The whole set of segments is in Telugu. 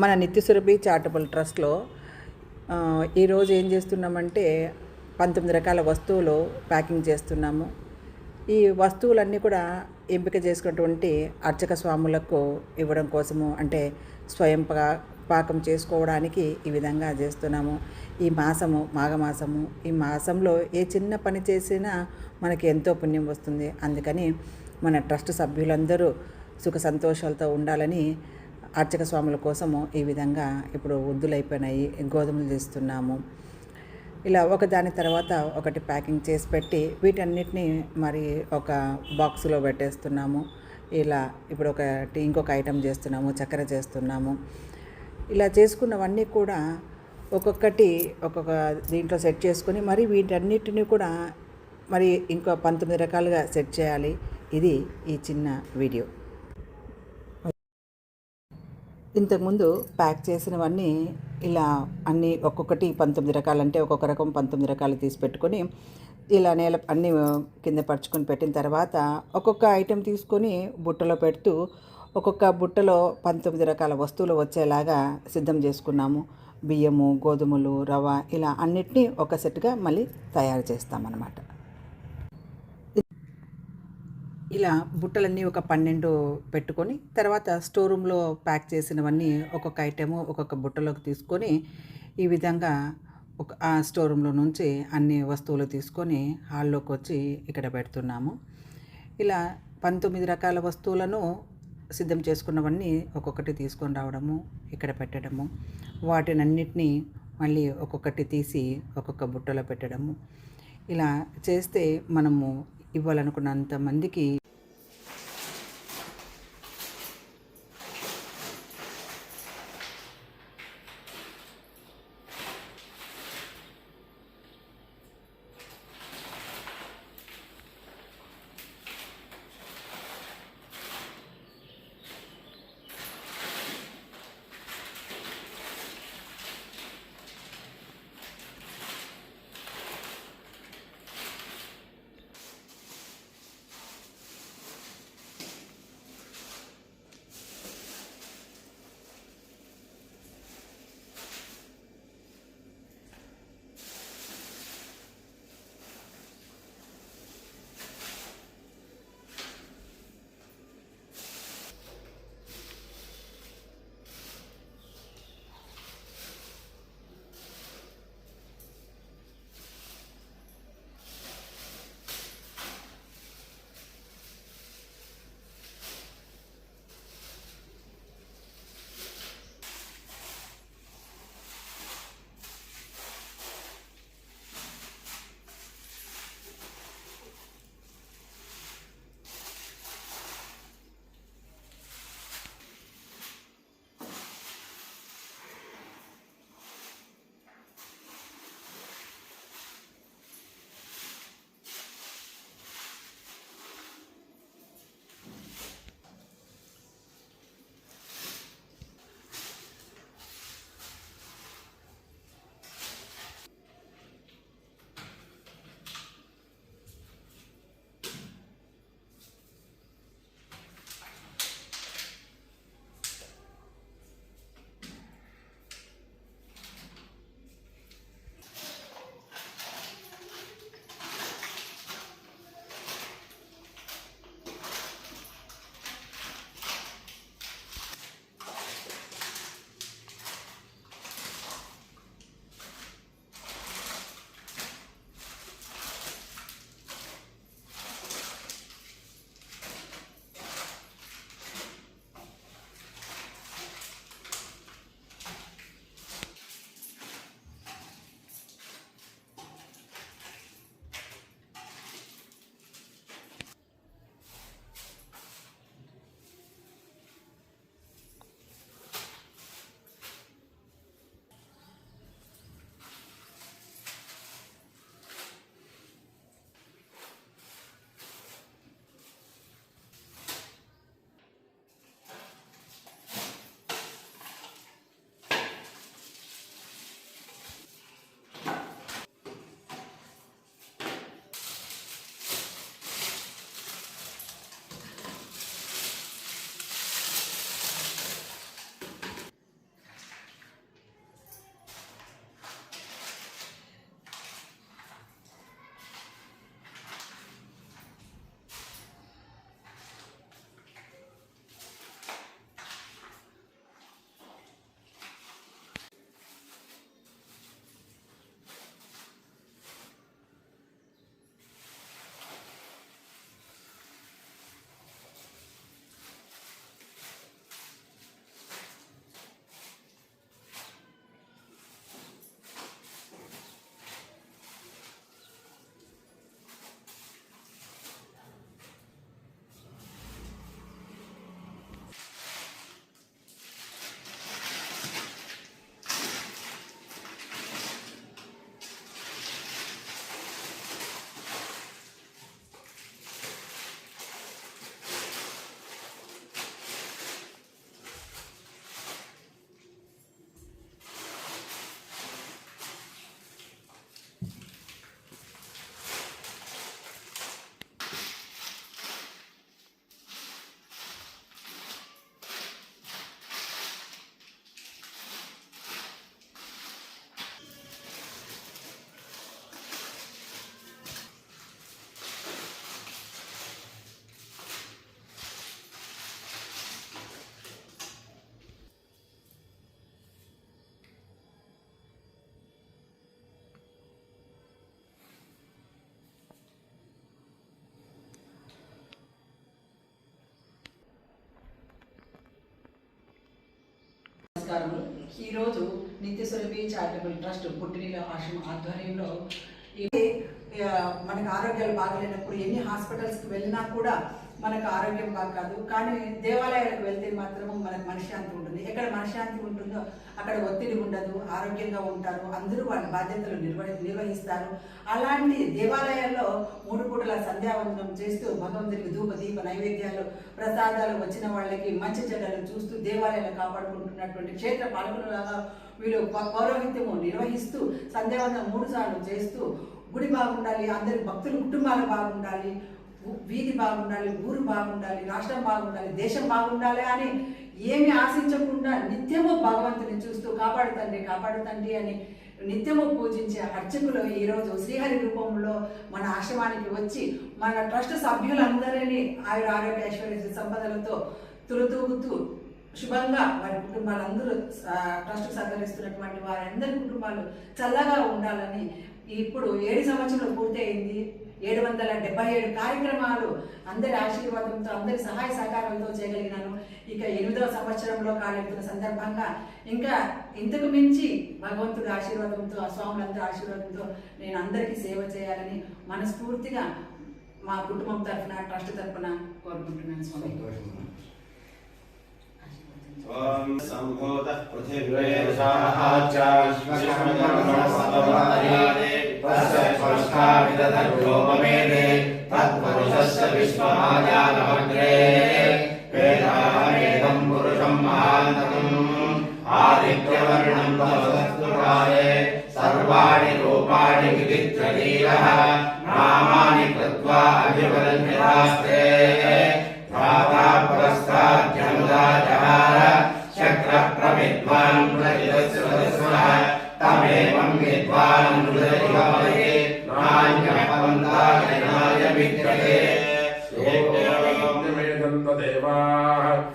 మన నిత్యసురభి చారిటబుల్ ట్రస్ట్లో ఈరోజు ఏం చేస్తున్నామంటే పంతొమ్మిది రకాల వస్తువులు ప్యాకింగ్ చేస్తున్నాము. ఈ వస్తువులన్నీ కూడా ఎంపిక చేసుకున్నటువంటి అర్చక స్వాములకు ఇవ్వడం కోసము అంటే స్వయం పాకం చేసుకోవడానికి ఈ విధంగా చేస్తున్నాము. ఈ మాసము మాఘమాసము ఈ మాసంలో ఏ చిన్న పని చేసినా మనకి ఎంతో పుణ్యం వస్తుంది. అందుకని మన ట్రస్ట్ సభ్యులందరూ సుఖ సంతోషాలతో ఉండాలని అర్చక స్వాముల కోసము ఈ విధంగా ఇప్పుడు వద్దులైపోయినాయి గోధుమలు తీస్తున్నాము. ఇలా ఒకదాని తర్వాత ఒకటి ప్యాకింగ్ చేసి పెట్టి వీటన్నిటిని మరి ఒక బాక్స్లో పెట్టేస్తున్నాము. ఇలా ఇప్పుడు ఒకటి ఇంకొక ఐటెం చేస్తున్నాము చక్కెర చేస్తున్నాము. ఇలా చేసుకున్నవన్నీ కూడా ఒక్కొక్కటి ఒక్కొక్క దీంట్లో సెట్ చేసుకొని మరి వీటన్నిటిని కూడా మరి ఇంకో పంతొమ్మిది రకాలుగా సెట్ చేయాలి. ఇది ఈ చిన్న వీడియో. ఇంతకుముందు ప్యాక్ చేసినవన్నీ ఇలా అన్నీ ఒక్కొక్కటి పంతొమ్మిది రకాలంటే అంటే ఒక్కొక్క రకం పంతొమ్మిది రకాలు తీసి పెట్టుకొని ఇలా నేల అన్నీ కింద పరుచుకొని పెట్టిన తర్వాత ఒక్కొక్క ఐటెం తీసుకొని బుట్టలో పెడుతూ ఒక్కొక్క బుట్టలో పంతొమ్మిది రకాల వస్తువులు వచ్చేలాగా సిద్ధం చేసుకున్నాము. బియ్యము గోధుమలు రవ ఇలా అన్నిటినీ ఒక సెట్గా మళ్ళీ తయారు చేస్తామన్నమాట. ఇలా బుట్టలన్నీ ఒక పన్నెండు పెట్టుకొని తర్వాత స్టోర్ రూమ్లో ప్యాక్ చేసినవన్నీ ఒక్కొక్క ఐటెము ఒక్కొక్క బుట్టలోకి తీసుకొని ఈ విధంగా ఒక ఆ స్టోర్ రూమ్లో నుంచి అన్ని వస్తువులు తీసుకొని హాల్లోకి వచ్చి ఇక్కడ పెడుతున్నాము. ఇలా పంతొమ్మిది రకాల వస్తువులను సిద్ధం చేసుకున్నవన్నీ ఒక్కొక్కటి తీసుకొని రావడము ఇక్కడ పెట్టడము వాటినన్నిటినీ మళ్ళీ ఒక్కొక్కటి తీసి ఒక్కొక్క బుట్టలో పెట్టడము. ఇలా చేస్తే మనము ఇవ్వాలనుకున్నంత మందికి నమస్కారము ఈరోజు నిత్య చారిటబుల్ ట్రస్ట్ పుట్టినీల ఆశ్రమం ఆధ్వర్యంలో ఇది మనకు ఆరోగ్యాలు బాగలేనప్పుడు ఎన్ని హాస్పిటల్స్కి వెళ్ళినా కూడా మనకు ఆరోగ్యం బాగా కాదు. కానీ దేవాలయాలకు వెళ్తే మాత్రం మనకు మనశ్శాంతి ఉంటుంది. ఎక్కడ మనశ్శాంతి ఉంటుందో అక్కడ ఒత్తిడి ఉండదు ఆరోగ్యంగా ఉంటారు అందరూ వాళ్ళ బాధ్యతలు నిర్వ నిర్వహిస్తారు. అలాంటి దేవాలయాల్లో మూడు పూటల సంధ్యావందనం చేస్తూ భగవంతుడికి ధూప దీప నైవేద్యాలు ప్రసాదాలు వచ్చిన వాళ్ళకి మంచి చెడ్డలు చూస్తూ దేవాలయాలు కాపాడుకుంటున్నటువంటి క్షేత్ర పాలకులుగా వీళ్ళు పౌరోహిత్యము నిర్వహిస్తూ సంధ్యావందనం మూడు సార్లు చేస్తూ గుడి బాగుండాలి అందరి భక్తులు కుటుంబాలు బాగుండాలి వీధి బాగుండాలి ఊరు బాగుండాలి రాష్ట్రం బాగుండాలి దేశం బాగుండాలి అని ఏమి ఆశించకుండా నిత్యము భగవంతుని చూస్తూ కాపాడు తండ్రి కాపాడు తండ్రి అని నిత్యము పూజించే అర్చకులు ఈరోజు శ్రీహరి రూపంలో మన ఆశ్రమానికి వచ్చి మన ట్రస్ట్ సభ్యులందరినీ ఆయుర ఆరోగ్య ఐశ్వర్య సంపదలతో తులుతూగుతూ శుభంగా వారి కుటుంబాలందరూ ట్రస్ట్ సహకరిస్తున్నటువంటి వారందరి కుటుంబాలు చల్లగా ఉండాలని ఇప్పుడు ఏడు సంవత్సరాలు పూర్తయింది. ఏడు వందల డెబ్బై ఏడు కార్యక్రమాలు అందరి ఆశీర్వాదంతో అందరి సహాయ సహకారంతో చేయగలిగినాను. ఇక ఎనిమిదవ సంవత్సరంలో కాలెడుతున్న సందర్భంగా ఇంకా ఇంతకు మించి భగవంతుడి ఆశీర్వాదంతో స్వాములందరి ఆశీర్వాదంతో నేను అందరికీ సేవ చేయాలని మనస్ఫూర్తిగా మా కుటుంబం తరఫున ట్రస్ట్ తరఫున కోరుకుంటున్నాను స్వామి. పృథివే तस्य स्पष्टाविदधर्मोपमेदे तत्पुरुषस्य विश्वमाजानमग्रे वेदाहमेदं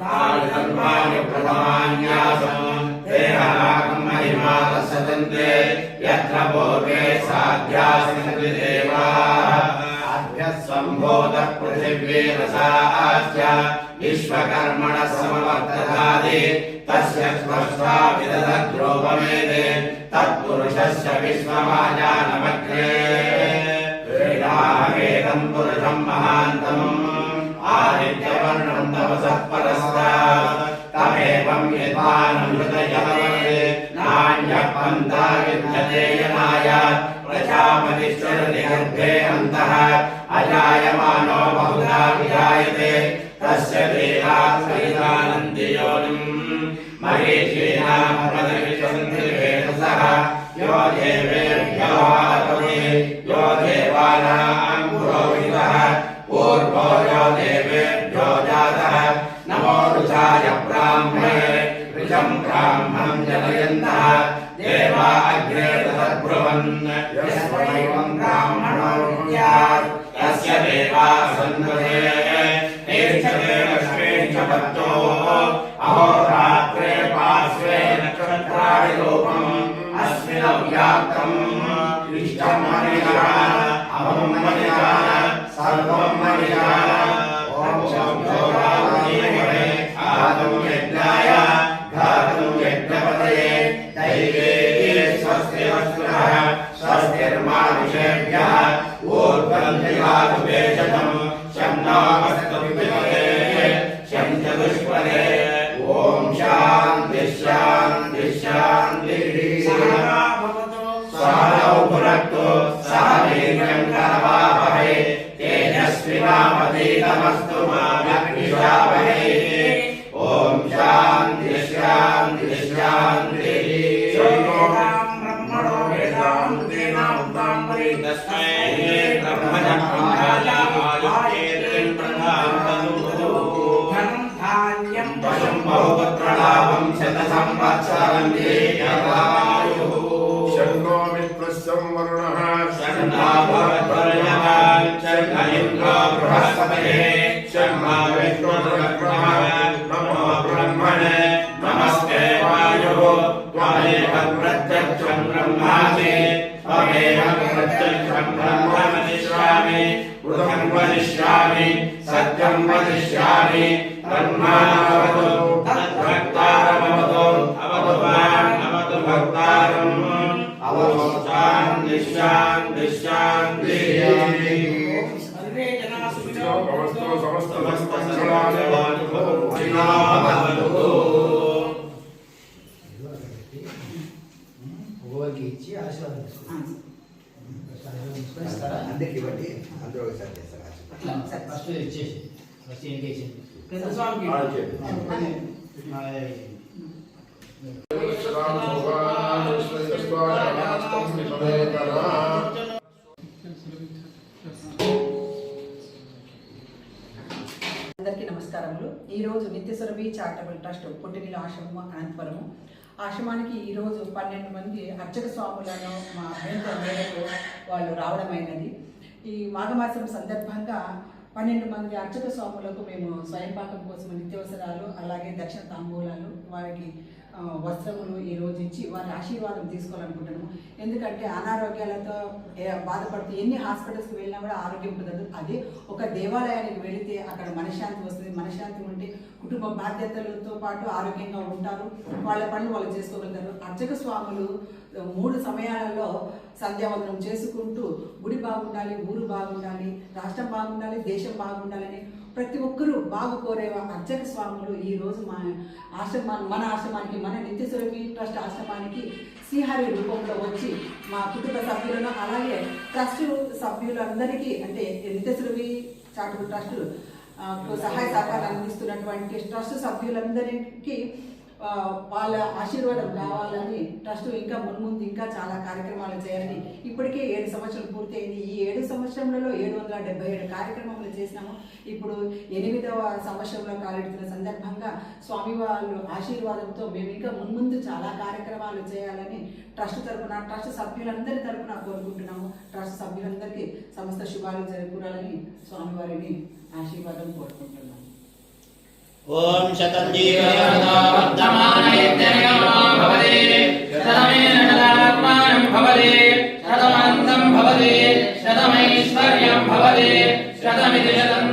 कालिधर्माणि प्रथमान्यासम् देहनागम् महिमा तस्सदन्ते यत्र पूर्वे साध्यासन्ति देवाः अभ्यः सम्भोतः पृथिवीरसाश्च विश्वकर्मणः समवर्ततादि तस्य स्पष्टा विदधद्रूपमेदे तत्पुरुषस्य विश्वमाजानमग्रे త్రాడిలోపం అస్మిన వ్యాప్తం ఇష్టం మనిషా అవం మనిషా సర్వం మనిషా शतसंवत्सरं दीर्घमायुः शन्नो मित्रस्यं वरुणः शन्नो भवद्वर्यः शन्न इन्द्रो बृहस्पतिः शन्नो विष्णुर्ब्रह्मः नमो ब्रह्मणे नमस्ते वायुः त्वमेव प्रत्यक्षं ब्रह्मासि त्वमेव प्रत्यक्षं ब्रह्म वदिष्यामि कृतं वदिष्यामि सत्यं वदिष्यामि तन्मानवतु వాళ్ళకి ఇచ్చి ఆశీర్వాదం ఇస్తారా అందరికి ఇవ్వండి. అందరూ ఒకసారి చేస్తారు ఫస్ట్ ఇచ్చేసి ఫస్ట్ ఏం చేసి స్వామికి అందరికీ నమస్కారములు. ఈరోజు చారిటబుల్ ట్రస్ట్ పొట్టినిల ఆశ్రమము అనంతపురము. ఆశ్రమానికి ఈరోజు పన్నెండు మంది అర్చక స్వాములను మా అభ్యంతరం మేరకు వాళ్ళు రావడమైనది ఈ మాఘమాసం సందర్భంగా పన్నెండు మంది అర్చక స్వాములకు మేము స్వయంపాకం కోసం నిత్యవసరాలు అలాగే దక్షిణ తాంబూలాలు వారికి వస్త్రములు ఈ రోజు ఇచ్చి వారి ఆశీర్వాదం తీసుకోవాలనుకుంటున్నాము. ఎందుకంటే అనారోగ్యాలతో ఏ- బాధపడుతూ ఎన్ని హాస్పిటల్స్కి వెళ్ళినా కూడా ఆరోగ్యం కుదరదు. అదే ఒక దేవాలయానికి వెళితే అక్కడ మనశ్శాంతి వస్తుంది. మనశ్శాంతి కుటుంబ బాధ్యతలతో పాటు ఆరోగ్యంగా ఉంటారు. వాళ్ళ పనులు వాళ్ళు చేసుకోగలుగుతారు అర్చక స్వాములు మూడు సమయాలలో సంధ్యావందనం చేసుకుంటూ గుడి బాగుండాలి ఊరు బాగుండాలి రాష్ట్రం బాగుండాలి దేశం బాగుండాలని ప్రతి ఒక్కరూ బాగు కోరే అర్చక స్వాములు ఈ రోజు మా ఆశ్రమా మన ఆశ్రమానికి మన నిత్యసురభి ట్రస్ట్ ఆశ్రమానికి శ్రీహరి రూపంలో వచ్చి మా కుటుంబ సభ్యులను అలాగే ట్రస్ట్ సభ్యులందరికీ అంటే నిత్యసురభి చాటు ట్రస్ట్ సహాయ సహకారాలు అందిస్తున్నటువంటి ట్రస్ట్ సభ్యులందరికీ వాళ్ళ ఆశీర్వాదం కావాలని ట్రస్ట్ ఇంకా మున్ముందు ఇంకా చాలా కార్యక్రమాలు చేయాలని ఇప్పటికే ఏడు సంవత్సరాలు పూర్తయింది. ఈ ఏడు సంవత్సరంలో ఏడు వందల డెబ్బై ఏడు కార్యక్రమాలు చేసినాము. ఇప్పుడు ఎనిమిదవ సంవత్సరంలో కాలెడుతున్న సందర్భంగా స్వామి వాళ్ళు ఆశీర్వాదంతో మేము ఇంకా మున్ముందు చాలా కార్యక్రమాలు చేయాలని ట్రస్ట్ తరఫున ట్రస్ట్ సభ్యులందరి తరఫున కోరుకుంటున్నాం సమస్త శుభాలు జరుగురాలని స్వామివారిని ఆశీర్వాదం కోరుకుంటున్నాము ఓం శతం శతమైశ్వర్యం భవతి శతమితి శతం